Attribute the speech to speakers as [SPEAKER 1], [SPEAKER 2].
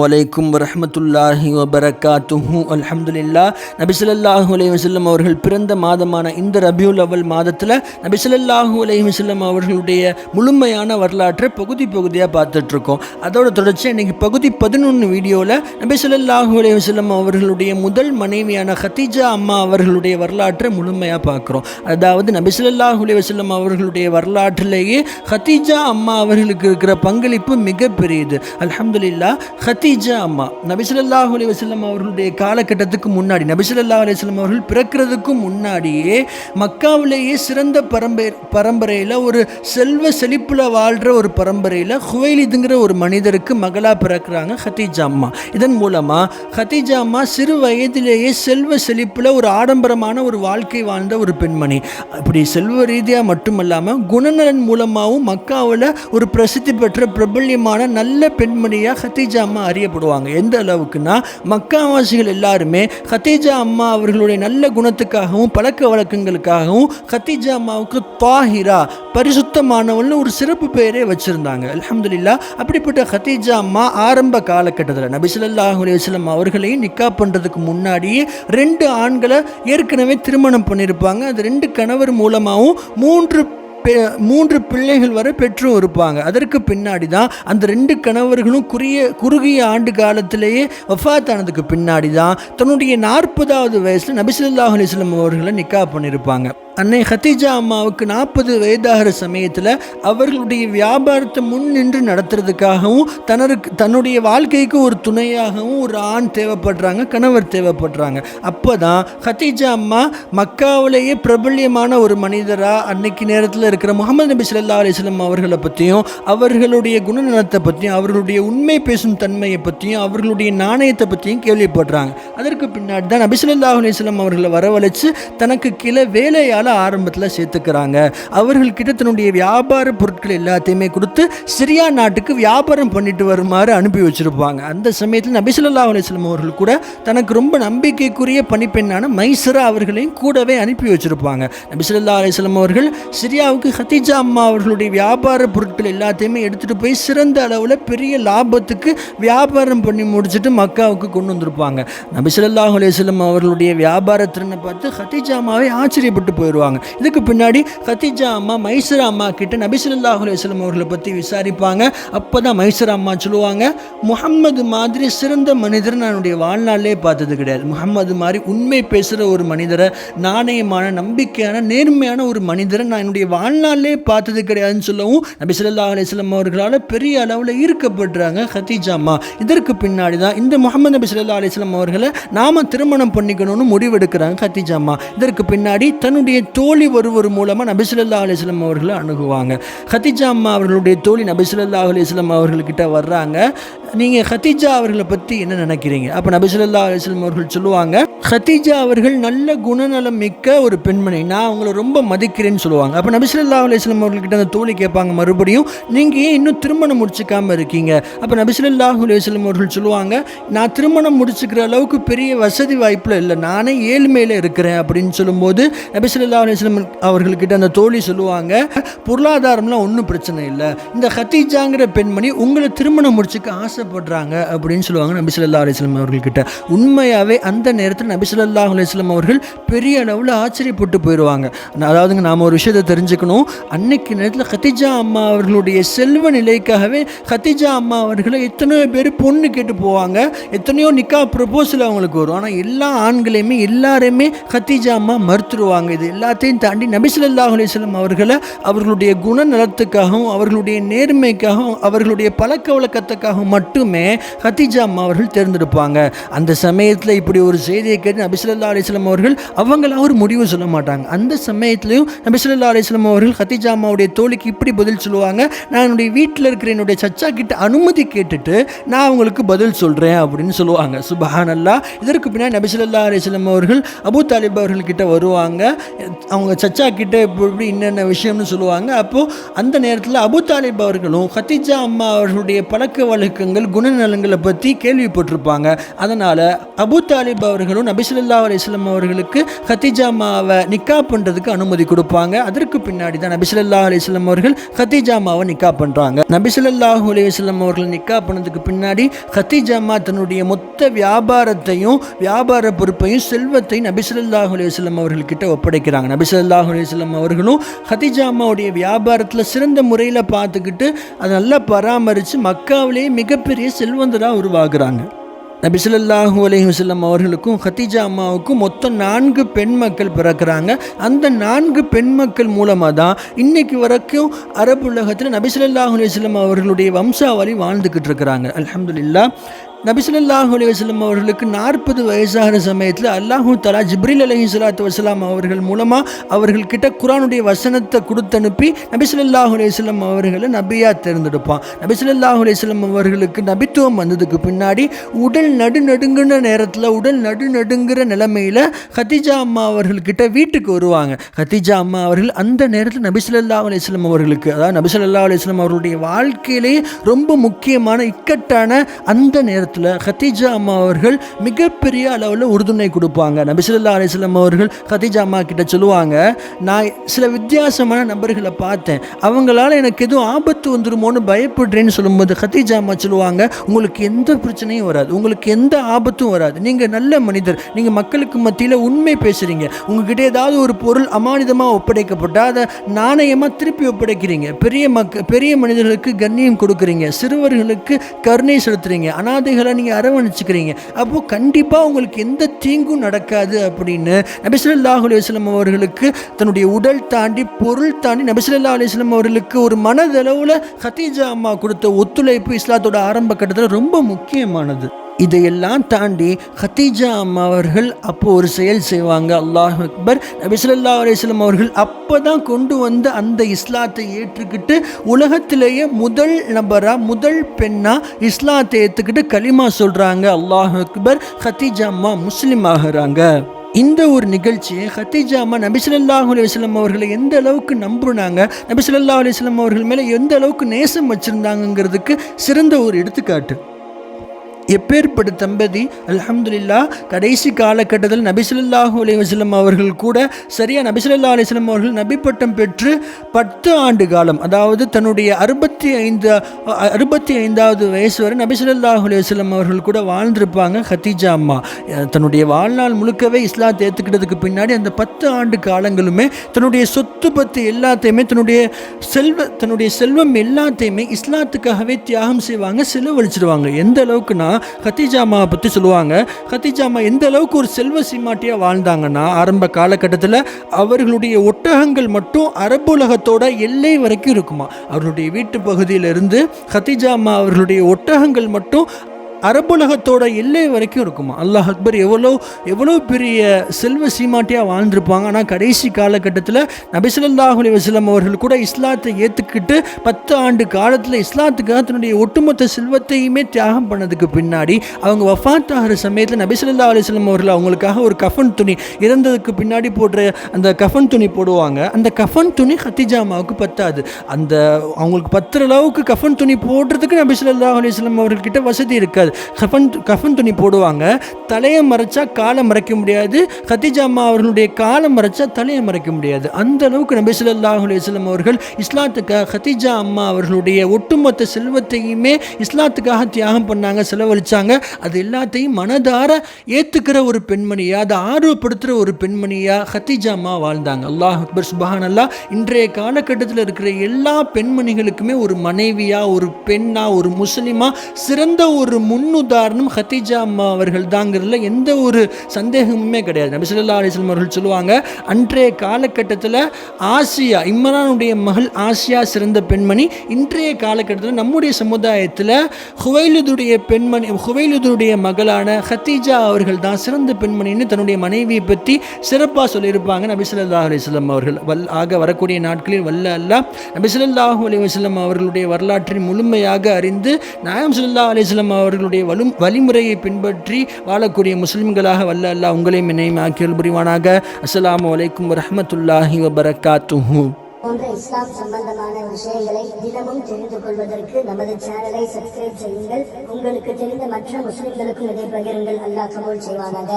[SPEAKER 1] வலைக்கும் வரஹமத்துல்லாஹி வபரகாத்துஹு அலமதுல்லா நபிசல்லாஹு அலைஹி அவர்கள் பிறந்த மாதமான இந்த ரபியுல் அவல் மாதத்தில் நபிசல்லாஹு அலைஹி அவர்களுடைய முழுமையான வரலாற்றை பகுதி பகுதியாக பார்த்துட்ருக்கோம். அதோட தொடர்ச்சி இன்னைக்கு பகுதி பதினொன்று வீடியோவில் நபிசல்லாஹு அலைஹி வஸல்லம் அவர்களுடைய முதல் மனைவியான ஹத்தீஜா அம்மா அவர்களுடைய வரலாற்றை முழுமையாக பார்க்குறோம். அதாவது நபிசல்லாஹு அலைஹி வஸல்லம் அவர்களுடைய வரலாற்றிலேயே ஹத்தீஜா அம்மா அவர்களுக்கு இருக்கிற பங்களிப்பு மிகப்பெரியது. அலமதுல்லா ஹதீஜா அம்மா. நபிசல்லாஹு அலி வஸல்லம் அவர்களுடைய காலகட்டத்துக்கு முன்னாடி நபிசல்லா அலைஹி அவர்கள் பிறக்கிறதுக்கும் முன்னாடியே மக்காவிலேயே சிறந்த பரம்பரை பரம்பரையில் ஒரு செல்வ செழிப்பில் வாழ்கிற ஒரு பரம்பரையில் ஹுவைலிதுங்கிற ஒரு மனிதருக்கு மகளாக பிறக்கிறாங்க ஹதீஜா அம்மா. இதன் மூலமாக ஹதீஜா அம்மா சிறு வயதிலேயே செல்வ செழிப்பில் ஒரு ஆடம்பரமான ஒரு வாழ்க்கை வாழ்ந்த ஒரு பெண்மணி. அப்படி செல்வ ரீதியாக மட்டுமல்லாமல் குணநலன் மூலமாகவும் மக்காவில் ஒரு பிரசித்தி பெற்ற பிரபல்யமான நல்ல பெண்மணியாக ஹத்தீஜா அம்மா அறியப்படுவாங்க. எந்த அளவுக்குன்னா மக்காவாசிகள் எல்லாருமே ஹதீஜா அம்மா அவர்களுடைய நல்ல குணத்துக்காகவும் பழக்க வழக்கங்களுக்காகவும் ஹத்தீஜா அம்மாவுக்கு தாஹிரா பரிசுத்தமானவள்னு ஒரு சிறப்பு பெயரே வச்சுருந்தாங்க. அலமதுல்லா அப்படிப்பட்ட ஹத்தீஜா அம்மா ஆரம்ப காலகட்டத்தில் நபிசல்லாஹு அலைஹி அவர்களையும் நிக்கா பண்ணுறதுக்கு முன்னாடியே ரெண்டு ஆண்களை ஏற்கனவே திருமணம் பண்ணியிருப்பாங்க. அது ரெண்டு கணவர் மூலமாகவும் மூன்று மூன்று பிள்ளைகள் வரை பெற்றும் இருப்பாங்க. அதற்கு பின்னாடி தான் அந்த ரெண்டு கணவர்களும் குறுகிய குறுகிய ஆண்டு காலத்திலேயே வஃபாத்தானதுக்கு பின்னாடி தான் தன்னுடைய நாற்பதாவது வயசில் நபிசுல்லாஹ் அலிஸ்லம் அவர்களை நிக்கா பண்ணியிருப்பாங்க. அன்னை ஹதீஜா அம்மாவுக்கு நாற்பது வயதாகிற சமயத்தில் அவர்களுடைய வியாபாரத்தை முன் நின்று நடத்துறதுக்காகவும் தனருக்கு தன்னுடைய வாழ்க்கைக்கு ஒரு துணையாகவும் ஒரு ஆண் தேவைப்படுறாங்க கணவர் தேவைப்படுறாங்க. அப்போ தான் ஹதீஜா அம்மா மக்காவிலேயே பிரபல்யமான ஒரு மனிதராக அன்னைக்கு நேரத்தில் இருக்கிற முகமது நபி ஸல்லல்லாஹு அலைஹி அவர்களை பற்றியும் அவர்களுடைய குணநலத்தை பற்றியும் அவர்களுடைய உண்மை பேசும் தன்மையை பற்றியும் அவர்களுடைய நாணயத்தை பற்றியும் கேள்விப்படுறாங்க. அதற்கு பின்னாடி தான் நபி ஸல்லல்லாஹு அலைஹி அவர்களை வரவழைச்சு தனக்கு கீழே வேலையால் ஆரம்பத்தில் சேர்த்துக்கிறாங்க. அவர்கள்கிட்ட தன்னுடைய வியாபார பொருட்கள் எல்லாத்தையுமே கொடுத்து சிரியா நாட்டுக்கு வியாபாரம் பண்ணிட்டு வருமாறு அனுப்பி வச்சிருப்பாங்க. அந்த சமயத்தில் நபிசுல்லா ஸல்லல்லாஹு அவர்கள் கூட தனக்கு ரொம்ப நம்பிக்கைக்குரிய பணிப்பெண்ணான மைசரா அவர்களையும் கூடவே அனுப்பி வச்சிருப்பாங்க. நபிசுல்லா ஸல்லல்லாஹு அவர்கள் சிரியாவுக்கு ஹதீஜா அம்மா அவர்களுடைய வியாபார பொருட்கள் எல்லாத்தையுமே எடுத்துகிட்டு போய் சிறந்த அளவில் பெரிய லாபத்துக்கு வியாபாரம் பண்ணி முடிச்சுட்டு மக்காவுக்கு கொண்டு வந்திருப்பாங்க. நபிசுல்லா ஸல்லல்லாஹு அவர்களுடைய வியாபார திறனை பார்த்து ஹதீஜா அம்மாவை ஆச்சரியப்பட்டு வருவாங்க இதுக்கு பின்னாடி ஹதீஜா அம்மா மைசூர் அம்மா கிட்ட நபி அலுவலம் அவர்களை பற்றி விசாரிப்பாங்க. அப்போ தான் மைசூர் அம்மா சொல்லுவாங்க முகம்மது மாதிரி சிறந்த மனிதர் நான் என்னுடைய வாழ்நாளிலே பார்த்தது கிடையாது. முகம்மது மாதிரி உண்மை பேசுகிற ஒரு மனிதரை நாணயமான நம்பிக்கையான நேர்மையான ஒரு மனிதரை நான் என்னுடைய வாழ்நாளே பார்த்தது கிடையாதுன்னு சொல்லவும் நபிசுல்லா அலுவலம் அவர்களால் பெரிய அளவில் ஈர்க்கப்படுறாங்க ஹத்தீஜா அம்மா. இதற்கு பின்னாடி தான் இந்த முகமது நபி சொல்லா அலிஸ்லாம் அவர்களை நாம திருமணம் பண்ணிக்கணும்னு முடிவெடுக்கிறாங்க ஹதீஜா அம்மா. இதற்கு பின்னாடி தன்னுடைய தோழி ஒருவர் மூலமாக நபிசுல்லா ஸல்லல்லாஹு அவர்களை அணுகுவாங்க. ஹத்திஜா அம்மா அவர்களுடைய தோழி நபிசுல்லா ஸல்லல்லாஹு அவர்கள்கிட்ட வர்றாங்க. நீங்கள் ஹத்திஜா அவர்களை பற்றி என்ன நினைக்கிறீங்க? அப்போ நபிசுல்லா ஸல்லல்லாஹு அவர்கள் சொல்லுவாங்க ஹத்திஜா அவர்கள் நல்ல குணநலம் மிக்க ஒரு பெண்மணி. நான் அவங்கள ரொம்ப மதிக்கிறேன்னு சொல்லுவாங்க. அப்போ நபிசுல்லா ஸல்லல்லாஹு அவர்கள்கிட்ட அந்த தோழி கேட்பாங்க மறுபடியும் நீங்கள் ஏன் இன்னும் திருமணம் முடிச்சுக்காமல் இருக்கீங்க? அப்போ நபிசுல்லா ஸல்லல்லாஹு அவர்கள் சொல்லுவாங்க நான் திருமணம் முடிச்சுக்கிற அளவுக்கு பெரிய வசதி வாய்ப்பில் இல்லை. நானே ஏழ்மையில் இருக்கிறேன். அப்படின்னு சொல்லும்போது நபிசுல்லா ஸல்லல்லாஹு அவர்கள்கிட்ட அந்த தோழி சொல்லுவாங்க பொருளாதாரம்லாம் ஒன்றும் பிரச்சனை இல்லை. இந்த ஹத்தீஜாங்கிற பெண்மணி உங்களை திருமணம் முடிச்சுக்க ஆசைப்படுறாங்க அப்படின்னு சொல்லுவாங்க நபி ஸல்லல்லாஹு அவர்கள்கிட்ட. உண்மையாகவே அந்த நேரத்தில் நபி ஸல்லல்லாஹு அவர்கள் பெரிய அளவில் ஆச்சரியப்பட்டு போயிடுவாங்க அதாவதுங்க நாம் ஒரு விஷயத்தை தெரிஞ்சுக்கணும். அன்னைக்கு நேரத்தில் ஹத்தீஜா அம்மா அவர்களுடைய செல்வ நிலைக்காகவே ஹதீஜா அம்மா அவர்களை எத்தனையோ பேர் பொண்ணு கேட்டு போவாங்க. எத்தனையோ நிக்கா ப்ரப்போசல் அவங்களுக்கு வரும். ஆனால் எல்லா ஆண்களையுமே எல்லாரையுமே ஹதீஜா அம்மா மறுத்துருவாங்க. இது எல்லாத்தையும் தாண்டி நபி அலிஸ்லம் அவர்களை அவர்களுடைய குணநலத்துக்காகவும் அவர்களுடைய நேர்மைக்காகவும் அவர்களுடைய பழக்க வழக்கத்துக்காகவும் மட்டுமே ஹதீஜா அம்மா அவர்கள் தேர்ந்தெடுப்பாங்க. அந்த சமயத்தில் இப்படி ஒரு செய்தியை கேட்டு நபிசுல்லா ஸல்லல்லாஹு அவர்கள் அவங்களா ஒரு முடிவு சொல்ல மாட்டாங்க. அந்த சமயத்திலையும் நபிசுல்லா ஸல்லல்லாஹு அவர்கள் ஹதீஜா அம்மாவுடைய தோழிக்கு இப்படி பதில் சொல்லுவாங்க. நான் என்னுடைய வீட்டில் இருக்கிற என்னுடைய சச்சா கிட்ட அனுமதி கேட்டுட்டு நான் அவங்களுக்கு பதில் சொல்கிறேன் அப்படின்னு சொல்லுவாங்க. சுபஹானல்லா. இதற்கு பின்னாடி நபிசுல்லா ஸல்லல்லாஹு அவர்கள் அபூ தாலிப் அவர்கள்கிட்ட வருவாங்க. அவங்க சச்சா கிட்ட இப்படி இப்படி என்னென்ன விஷயம்னு சொல்லுவாங்க அப்போது அந்த நேரத்தில் அபு தாலிப் அவர்களும் ஹத்திஜா அம்மா அவர்களுடைய பழக்க வழக்கங்கள் குணநலங்களை பற்றி கேள்விப்பட்டிருப்பாங்க. அதனால் அபு தாலிப் அவர்களும் நபிசுல்லா அலிஸ்லாம் அவர்களுக்கு ஹத்திஜா அம்மாவை நிக்கா பண்ணுறதுக்கு அனுமதி கொடுப்பாங்க. அதற்கு பின்னாடி தான் நபிசுல்லா அலிஸ்லாம் அவர்கள் ஹத்திஜா அம்மாவை நிக்கா பண்ணுறாங்க நபிசுல்லாஹு அலிஸ்லாம் அவர்கள் நிக்கா பண்ணதுக்கு பின்னாடி ஹத்திஜா அம்மா தன்னுடைய மொத்த வியாபாரத்தையும் வியாபார பொறுப்பையும் செல்வத்தையும் நபிசுல்லாஹு அலிஸ்லாம் அவர்கள்கிட்ட ஒப்படைக்கிறாங்க நபிசல்லாஹ் அலிஸ்லாம் அவர்களும் ஹதிஜா அம்மாவுடைய வியாபாரத்தில் சிறந்த முறையில் பார்த்துக்கிட்டு அதை நல்லா பராமரித்து மக்காவிலேயே மிகப்பெரிய செல்வந்தராக உருவாகிறாங்க நபி ஸல்லல்லாஹு அவர்களுக்கும் ஹதீஜா அம்மாவுக்கும் மொத்தம் நான்கு பெண் மக்கள் பிறக்கிறாங்க. அந்த நான்கு பெண் மக்கள் மூலமாக தான் இன்னைக்கு வரைக்கும் அரபு உலகத்தில் நபி ஸல்லல்லாஹு அவர்களுடைய வம்சாவளி வாழ்ந்துக்கிட்டு இருக்கிறாங்க. அலமதுல்லா நபி ஸல்லல்லாஹு அவர்களுக்கு நாற்பது வயசாகிற சமயத்தில் அல்லாஹு தலா ஜிப்ரில் அலஹி சலாத்து வசலாம் அவர்கள் மூலமாக அவர்கள்கிட்ட குரானுடைய வசனத்தை கொடுத்தனுப்பி அனுப்பி ஸல்லல்லாஹு அலைஹி அவர்களை நபியாக தேர்ந்தெடுப்பான். நபி அலையம் அவர்களுக்கு நபித்துவம் வந்ததுக்கு பின்னாடி உடல் நடுநடுங்குன நேரத்தில் உடல் நடுநடுங்குற நிலைமையில் ஹதீஜா அம்மா அவர்கள்கிட்ட வீட்டுக்கு வருவாங்க. ஹதீஜா அம்மா அவர்கள் அந்த நேரத்தில் நபி அலையம் அவர்களுக்கு அதாவது நபி அலையம் அவர்களுடைய வாழ்க்கையிலேயே ரொம்ப முக்கியமான இக்கட்டான அந்த நேரத்தில் ஹதீஜா அம்மா அவர்கள் மிகப்பெரிய அளவில் உறுதுணை கொடுப்பாங்க. நபிசுல்லா அலிஸ்லாம் அவர்கள் ஹத்தீஜா அம்மா கிட்ட சொல்லுவாங்க நான் சில வித்தியாசமான நபர்களை பார்த்தேன். அவங்களால எனக்கு எதுவும் ஆபத்து வந்துருமோன்னு பயப்படுறேன்னு சொல்லும்போது ஹத்தீஜா அம்மா சொல்லுவாங்க உங்களுக்கு எந்த பிரச்சனையும் வராது. உங்களுக்கு எந்த ஆபத்தும் வராது. நீங்கள் நல்ல மனிதர். நீங்கள் மக்களுக்கு மத்தியில் உண்மை பேசுகிறீங்க உங்ககிட்ட ஏதாவது ஒரு பொருள் அமானிதமாக ஒப்படைக்கப்பட்டால் அதை நாணயமாக திருப்பி ஒப்படைக்கிறீங்க. பெரிய மக்க பெரிய மனிதர்களுக்கு கண்ணியம் கொடுக்குறீங்க. சிறுவர்களுக்கு கருணை செலுத்துறீங்க. அனாதைகளை நீங்கள் அரவணைச்சிக்கிறீங்க. அப்போது கண்டிப்பாக உங்களுக்கு எந்த தீங்கும் நடக்காது அப்படின்னு நபிசுல்லாஹு அலுவலம் அவர்களுக்கு தன்னுடைய உடல் தாண்டி பொருள் தாண்டி நபிசுல்லா அலுவலம் அவர்களுக்கு ஒரு மனதளவில் ஹத்தீஜா அம்மா கொடுத்த ஒத்துழைப்பு இஸ்லாத்தோட ஆரம்ப கட்டத்தில் ரொம்ப முக்கியமானது. இதையெல்லாம் தாண்டி ஹத்தீஜா அம்மா அவர்கள் அப்போ ஒரு செயல் செய்வாங்க. அல்லாஹ் அக்பர். நபிசுல்லா ஸல்லல்லாஹு அவர்கள் அப்போ தான் கொண்டு வந்து அந்த இஸ்லாத்தை ஏற்றுக்கிட்டு உலகத்திலேயே முதல் நபராக முதல் பெண்ணாக இஸ்லாத்தை ஏற்றுக்கிட்டு கலிமா சொல்கிறாங்க அல்லாஹ் அக்பர். ஹத்தீஜா அம்மா முஸ்லீம் ஆகிறாங்க. இந்த ஒரு நிகழ்ச்சியை ஹத்தீஜா அம்மா அலுவலம் அவர்களை எந்த அளவுக்கு நம்புனாங்க? நபி அலுவலம் அவர்கள் மேலே எந்த அளவுக்கு நேசம் வச்சுருந்தாங்கங்கிறதுக்கு சிறந்த ஒரு எடுத்துக்காட்டு. எப்பேற்பட்ட தம்பதி அலமதுல்லா கடைசி காலகட்டத்தில் நபிசுல்லாஹூ அலைஹி அவர்கள் கூட சரியாக நபிசுல்லா அலிஸ்லாம் அவர்கள் நபி பட்டம் பெற்று பத்து ஆண்டு காலம் அதாவது தன்னுடைய அறுபத்தி ஐந்து அறுபத்தி ஐந்தாவது வயசு வரை நபிசுல்லாஹூ அலைஹி அவர்கள் கூட வாழ்ந்திருப்பாங்க ஹத்தீஜா அம்மா. தன்னுடைய வாழ்நாள் முழுக்கவே இஸ்லாத்தை ஏற்றுக்கிட்டதுக்கு பின்னாடி அந்த பத்து ஆண்டு காலங்களுமே தன்னுடைய சொத்து பத்து எல்லாத்தையுமே தன்னுடைய செல்வ தன்னுடைய செல்வம் எல்லாத்தையுமே இஸ்லாத்துக்காகவே தியாகம் செய்வாங்க செலவழிச்சிடுவாங்க எந்த அளவுக்குன்னா ஹத்தீஜா அம்மாவை பற்றி சொல்லுவாங்க. ஹத்தீஜா அம்மா எந்த அளவுக்கு ஒரு செல்வ சீமாட்டியாக வாழ்ந்தாங்கன்னா ஆரம்ப காலகட்டத்தில் அவர்களுடைய ஒட்டகங்கள் மட்டும் அரபுலகத்தோட எல்லை வரைக்கும் இருக்குமா? அவர்களுடைய வீட்டு பகுதியிலிருந்து ஹத்தீஜா அம்மா அவர்களுடைய ஒட்டகங்கள் மட்டும் அரபுலகத்தோட எல்லை வரைக்கும் இருக்குமா? அல்லாஹ் அக்பர் எவ்வளோ எவ்வளோ பெரிய செல்வ சீமாட்டியாக வாழ்ந்திருப்பாங்க. ஆனால் கடைசி காலகட்டத்தில் நபிசல்லாஹ் அலி வசலம் அவர்கள் கூட இஸ்லாத்தை ஏற்றுக்கிட்டு பத்து ஆண்டு காலத்தில் இஸ்லாத்துக்காக தன்னுடைய ஒட்டுமொத்த செல்வத்தையுமே தியாகம் பண்ணதுக்கு பின்னாடி அவங்க வஃத் ஆகிற சமயத்தில் நபிசல்லா அலிஸ்லாம் அவர்கள் அவங்களுக்காக ஒரு கஃபன் துணி இறந்ததுக்கு பின்னாடி போடுற அந்த கஃபன் துணி போடுவாங்க. அந்த கஃபன் துணி ஹத்திஜாமாவுக்கு பத்தாது. அந்த அவங்களுக்கு பத்துற அளவுக்கு கஃபன் துணி போடுறதுக்கு நபி அலிஸ்லாம் அவர்கள்கிட்ட வசதி இருக்காது. கஃபன் கஃபன் துணி போடுவாங்க. தலையை மறைச்சா காலை மறைக்க முடியாது. ஹத்திஜா அம்மா அவர்களுடைய காலை மறைச்சா தலையை மறைக்க முடியாது. அந்த அளவுக்கு நபி ஸல்லல்லாஹு அலுவலம் அவர்கள் இஸ்லாத்துக்காக ஹத்திஜா அம்மா அவர்களுடைய ஒட்டுமொத்த செல்வத்தையுமே இஸ்லாத்துக்காக தியாகம் பண்ணாங்க செலவழிச்சாங்க. அது எல்லாத்தையும் மனதார ஏற்றுக்கிற ஒரு பெண்மணியாக அதை ஆர்வப்படுத்துகிற ஒரு பெண்மணியாக ஹத்திஜா அம்மா வாழ்ந்தாங்க. அல்லாஹ் அக்பர் சுபஹான் அல்லாஹ் இன்றைய காலகட்டத்தில் இருக்கிற எல்லா பெண்மணிகளுக்குமே ஒரு மனைவியாக ஒரு பெண்ணாக ஒரு முஸ்லீமாக சிறந்த ஒரு முன்னுதாரணம் ஹத்தீஜா அம்மா அவர்கள் தாங்கிறதுல எந்த ஒரு சந்தேகமுமே கிடையாது. நபி ஸல்லல்லாஹு அவர்கள் சொல்லுவாங்க அன்றைய காலகட்டத்தில் ஆசியா இம்ரானுடைய மகள் ஆசியா சிறந்த பெண்மணி இன்றைய காலகட்டத்தில் நம்முடைய சமுதாயத்தில் ஹுவைலுதுடைய பெண்மணி ஹுவைலுதுடைய மகளான ஹத்தீஜா அவர்கள் தான் சிறந்த பெண்மணின்னு தன்னுடைய மனைவியை பற்றி சிறப்பாக சொல்லியிருப்பாங்க நபி ஸல்லல்லாஹு அவர்கள். வல் ஆக வரக்கூடிய நாட்களில் வல்ல அல்லாஹ் நபி அலி வஸ்லம் அவர்களுடைய வரலாற்றை முழுமையாக அறிந்து நாயம் சுல்லா அலைஹி அவர்கள் அவர்களுடைய வலு வழிமுறையை பின்பற்றி வாழக்கூடிய முஸ்லிம்களாக வல்ல அல்லா உங்களையும் என்னையும் ஆக்கியல் புரிவானாக. அஸ்லாம் வலைக்கம் வரமத்துல்லாஹி வபரகாத்துஹு
[SPEAKER 2] போன்ற இஸ்லாம் சம்பந்தமான விஷயங்களை தினமும் தெரிந்து கொள்வதற்கு நமது சேனலை சப்ஸ்கிரைப் செய்யுங்கள். உங்களுக்கு தெரிந்த மற்ற முஸ்லிம்களுக்கும் இதை பகிருங்கள். அல்லாஹ் கபூல் செய்வானாக.